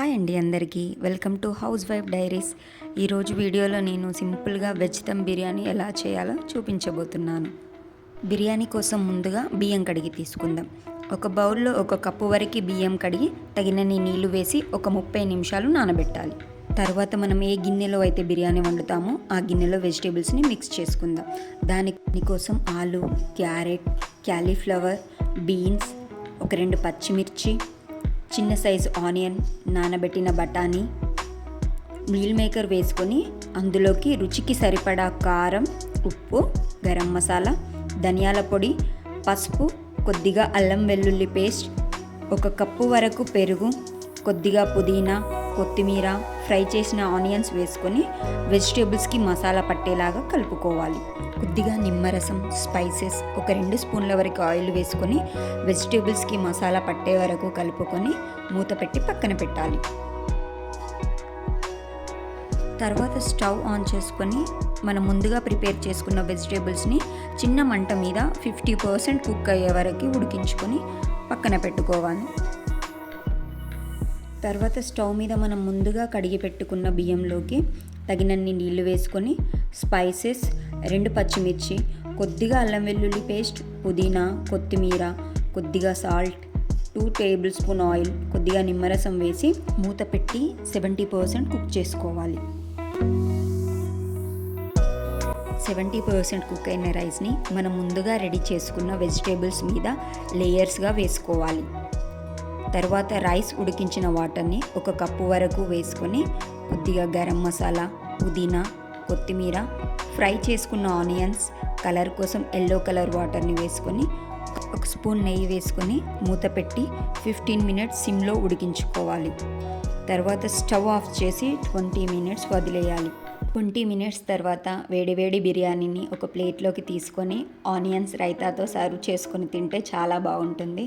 Hi అండి అందరికీ. Welcome to housewife diaries. ఈరోజు వీడియోలో నేను సింపుల్గా వెజ్ దమ్ బిర్యానీ ఎలా చేయాలో చూపించబోతున్నాను. బిర్యానీ కోసం ముందుగా బియ్యం కడిగి తీసుకుందాం. ఒక బౌల్లో ఒక కప్పు వరకు బియ్యం కడిగి తగినన్ని నీళ్ళు వేసి ఒక ముప్పై నిమిషాలు నానబెట్టాలి. తర్వాత మనం ఏ గిన్నెలో అయితే బిర్యానీ వండుతామో ఆ గిన్నెలో వెజిటేబుల్స్ని మిక్స్ చేసుకుందాం. దాని కోసం ఆలు క్యారెట్ క్యాలీఫ్లవర్ బీన్స్ ఒక రెండు పచ్చిమిర్చి చిన్న సైజు ఆనియన్ నానబెట్టిన బఠానీ మీల్ మేకర్ వేసుకొని అందులోకి రుచికి సరిపడా కారం ఉప్పు గరం మసాలా ధనియాల పొడి పసుపు కొద్దిగా అల్లం వెల్లుల్లి పేస్ట్ ఒక కప్పు వరకు పెరుగు కొద్దిగా పుదీనా కొత్తిమీర ఫ్రై చేసిన ఆనియన్స్ వేసుకొని వెజిటేబుల్స్కి మసాలా పట్టేలాగా కలుపుకోవాలి. కొద్దిగా నిమ్మరసం స్పైసెస్ ఒక రెండు స్పూన్ల వరకు ఆయిల్ వేసుకొని వెజిటేబుల్స్కి మసాలా పట్టే వరకు కలుపుకొని మూత పెట్టి పక్కన పెట్టాలి. తర్వాత స్టవ్ ఆన్ చేసుకొని మనం ముందుగా ప్రిపేర్ చేసుకున్న వెజిటేబుల్స్ని చిన్న మంట మీద ఫిఫ్టీ పర్సెంట్ కుక్ అయ్యే వరకు ఉడికించుకొని పక్కన పెట్టుకోవాలి. తర్వాత స్టవ్ మీద మనం ముందుగా కడిగి పెట్టుకున్న బియ్యంలోకి తగినన్ని నీళ్ళు వేసుకొని స్పైసెస్ రెండు పచ్చిమిర్చి కొద్దిగా అల్లం వెల్లుల్లి పేస్ట్ పుదీనా కొత్తిమీర కొద్దిగా salt two tablespoon oil కొద్దిగా నిమ్మరసం వేసి మూత పెట్టి సెవెంటీ పర్సెంట్ కుక్ చేసుకోవాలి. సెవెంటీ పర్సెంట్ కుక్ అయిన రైస్ని మనం ముందుగా రెడీ చేసుకున్న వెజిటేబుల్స్ మీద లేయర్స్గా వేసుకోవాలి. తర్వాత రైస్ ఉడికించిన వాటర్ని ఒక కప్పు వరకు వేసుకొని కొద్దిగా గరం మసాలా పుదీనా కొత్తిమీర ఫ్రై చేసుకున్న ఆనియన్స్ కలర్ కోసం ఎల్లో కలర్ వాటర్ని వేసుకొని ఒక స్పూన్ నెయ్యి వేసుకొని మూత పెట్టి ఫిఫ్టీన్ మినిట్స్ సిమ్లో ఉడికించుకోవాలి. తర్వాత స్టవ్ ఆఫ్ చేసి ట్వంటీ మినిట్స్ వదిలేయాలి. ట్వంటీ మినిట్స్ తర్వాత వేడివేడి బిర్యానీని ఒక ప్లేట్లోకి తీసుకొని ఆనియన్స్ రైతాతో సర్వ్ చేసుకొని తింటే చాలా బాగుంటుంది.